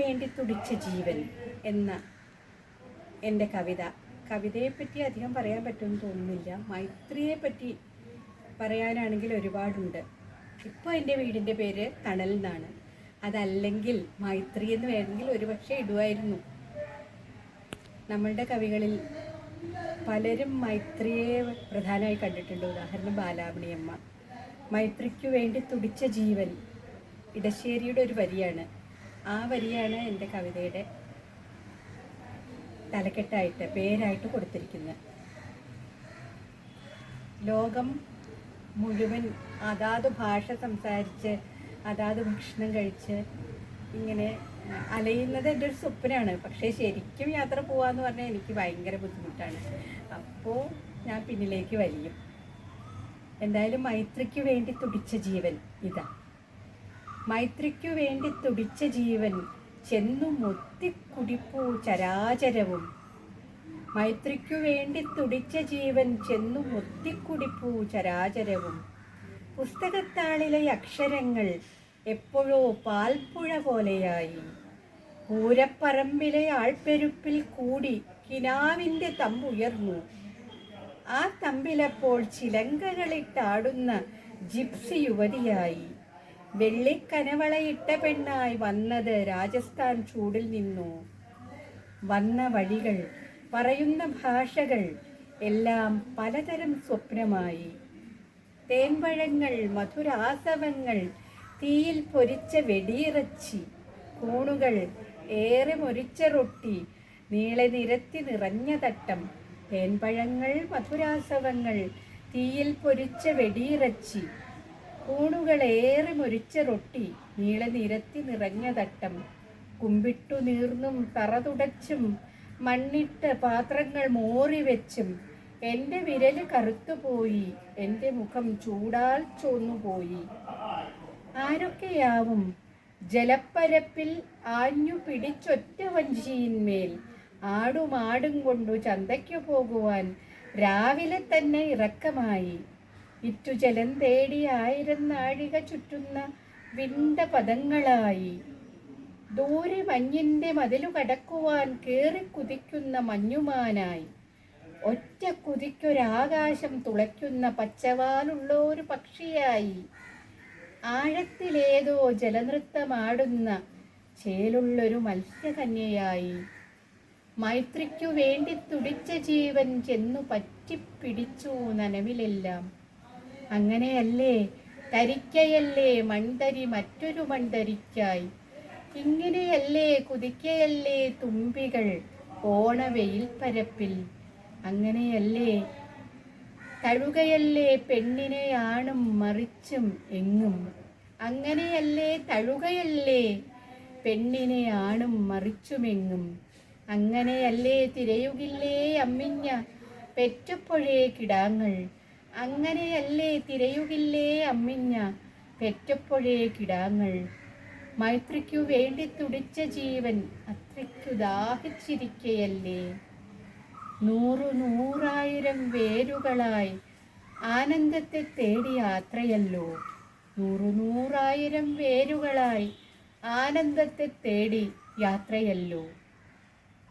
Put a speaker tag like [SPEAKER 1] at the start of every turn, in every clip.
[SPEAKER 1] വേണ്ടി തുടിച്ച ജീവൻ എന്ന എന്റെ കവിത. കവിതയെപ്പറ്റി അധികം പറയാൻ പറ്റുമെന്ന് തോന്നുന്നില്ല. മൈത്രിയെപ്പറ്റി പറയാനാണെങ്കിൽ ഒരുപാടുണ്ട്. ഇപ്പോൾ എന്റെ വീടിന്റെ പേര് തണൽ എന്നാണ്. അതല്ലെങ്കിൽ മൈത്രി എന്ന് വേണമെങ്കിൽ ഒരുപക്ഷെ ഇടുമായിരുന്നു. നമ്മളുടെ കവികളിൽ പലരും മൈത്രിയെ പ്രധാനമായി കണ്ടിട്ടുണ്ട്. ഉദാഹരണം ബാലാമണിയമ്മ. മൈത്രിക്കു വേണ്ടി തുടിച്ച ജീവൻ ഇടശ്ശേരിയുടെ ഒരു വരിയാണ്. ആ വരിയാണ് എന്റെ കവിതയുടെ തലക്കെട്ടായിട്ട് പേരായിട്ട് കൊടുത്തിരിക്കുന്നത്. ലോകം മുഴുവൻ അതാത് ഭാഷ സംസാരിച്ച് അതാത് ഭക്ഷണം കഴിച്ച് ഇങ്ങനെ അലയുന്നത് എന്റെ ഒരു സ്വപ്നമാണ്. പക്ഷേ ശരിക്കും യാത്ര പോവാന്ന് പറഞ്ഞാൽ എനിക്ക് ഭയങ്കര ബുദ്ധിമുട്ടാണ്. അപ്പോൾ ഞാൻ പിന്നിലേക്ക് വലിയും. എന്തായാലും മൈത്രിക്ക് വേണ്ടി തുടിച്ച ജീവൻ ഇതാ. മൈത്രിക്കു വേണ്ടി തുടിച്ച ജീവൻ ചെന്നു മുത്തിക്കുടിപ്പൂ ചരാചരവും. മൈത്രിക്കു വേണ്ടി തുടിച്ച ജീവൻ ചെന്നു മുത്തിക്കുടിപ്പൂ ചരാചരവും. പുസ്തകത്താളിലെ അക്ഷരങ്ങൾ എപ്പോഴോ പാൽപ്പുഴ പോലെയായി. പൂരപ്പറമ്പിലെ ആൾപ്പെരുപ്പിൽ കൂടി കിനാവിന്റെ തമ്പുയർന്നു. ആ തമ്പിലപ്പോൾ ചിലങ്കകളിട്ടാടുന്ന ജിപ്സി യുവതിയായി. വെള്ളിക്കനവളയിട്ട പെണ്ണായി വന്നത് രാജസ്ഥാൻ ചൂടിൽ നിന്നു. വന്ന വഴികൾ പറയുന്ന ഭാഷകൾ എല്ലാം പലതരം സ്വപ്നമായി. തേൻപഴങ്ങൾ മധുരാസവങ്ങൾ തീയിൽ പൊരിച്ച വെടിയിറച്ചി കൂണുകൾ ഏറെ മൊരിച്ച റൊട്ടി നീളെ നിരത്തി നിറഞ്ഞ തട്ടം തേൻപഴങ്ങൾ മധുരാസവങ്ങൾ തീയിൽ പൊരിച്ച വെടിയിറച്ചി കൂണുകളേറെ മുരിച്ച റൊട്ടി നീളനിരത്തി നിറഞ്ഞ തട്ടം. കുമ്പിട്ടു നീർന്നും തറ തുടച്ചും മണ്ണിട്ട് പാത്രങ്ങൾ മോറി വെച്ചും എന്റെ വിരൽ കറുത്തുപോയി എന്റെ മുഖം ചൂടാൽ ചോന്നുപോയി ആരൊക്കെയാവും ജലപ്പരപ്പിൽ ആഞ്ഞു പിടിച്ചൊറ്റ വഞ്ചിയിന്മേൽ ആടുമാടും കൊണ്ടു ചന്തയ്ക്കു പോകുവാൻ രാവിലെ തന്നെ ഇറക്കമായി. ഇറ്റുജലം തേടി ആയിരം നാഴിക ചുറ്റുന്ന വിണ്ട പദങ്ങളായി ദൂരെ മഞ്ഞിന്റെ മതിലു കടക്കുവാൻ കേറി കുതിക്കുന്ന മഞ്ഞുമാനായി. ഒറ്റ കുതിക്കൊരാകാശം തുളയ്ക്കുന്ന പച്ചവാലുള്ള ഒരു പക്ഷിയായി. ആഴത്തിലേതോ ജലനൃത്തമാടുന്ന ചേലുള്ളൊരു മത്സ്യകന്യയായി. മൈത്രിക്കു വേണ്ടി തുടിച്ച ജീവൻ ചെന്നു പറ്റിപ്പിടിച്ചു നനവിലെല്ലാം. അങ്ങനെയല്ലേ? തരിക്കയല്ലേ മൺതരി മറ്റൊരു മൺതരിക്കായി ഇങ്ങനെയല്ലേ കുതിക്കയല്ലേ തുമ്പികൾ ഓണവെയിൽ പരപ്പിൽ. അങ്ങനെയല്ലേ തഴുകയല്ലേ പെണ്ണിനെയാണും മറിച്ചും എങ്ങും. അങ്ങനെയല്ലേ തഴുകയല്ലേ പെണ്ണിനെ ആണും മറിച്ചുമെങ്ങും അങ്ങനെയല്ലേ തിരയുകില്ലേ അമ്മിഞ്ഞ പെറ്റപ്പോഴേ കിടാങ്ങൾ. അങ്ങനെയല്ലേ തിരയുകില്ലേ അമ്മിഞ്ഞ പെറ്റപ്പോഴേ കിടാങ്ങൾ? മൈത്രിക്കു വേണ്ടി തുടിച്ച ജീവൻ അത്രയ്ക്കു ദാഹിച്ചിരിക്കയല്ലേ? നൂറു നൂറായിരം വേരുകളായി ആനന്ദത്തെ തേടി യാത്രയല്ലോ. നൂറു നൂറായിരം വേരുകളായി ആനന്ദത്തെ തേടി യാത്രയല്ലോ.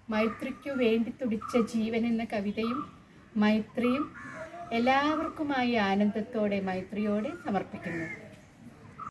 [SPEAKER 1] മൈത്രിക്കു വേണ്ടി തുടിച്ച ജീവൻ എന്ന കവിതയും മൈത്രിയും എല്ലാവർക്കുമായി ആനന്ദത്തോടെ മൈത്രിയോടെ സമർപ്പിക്കുന്നു.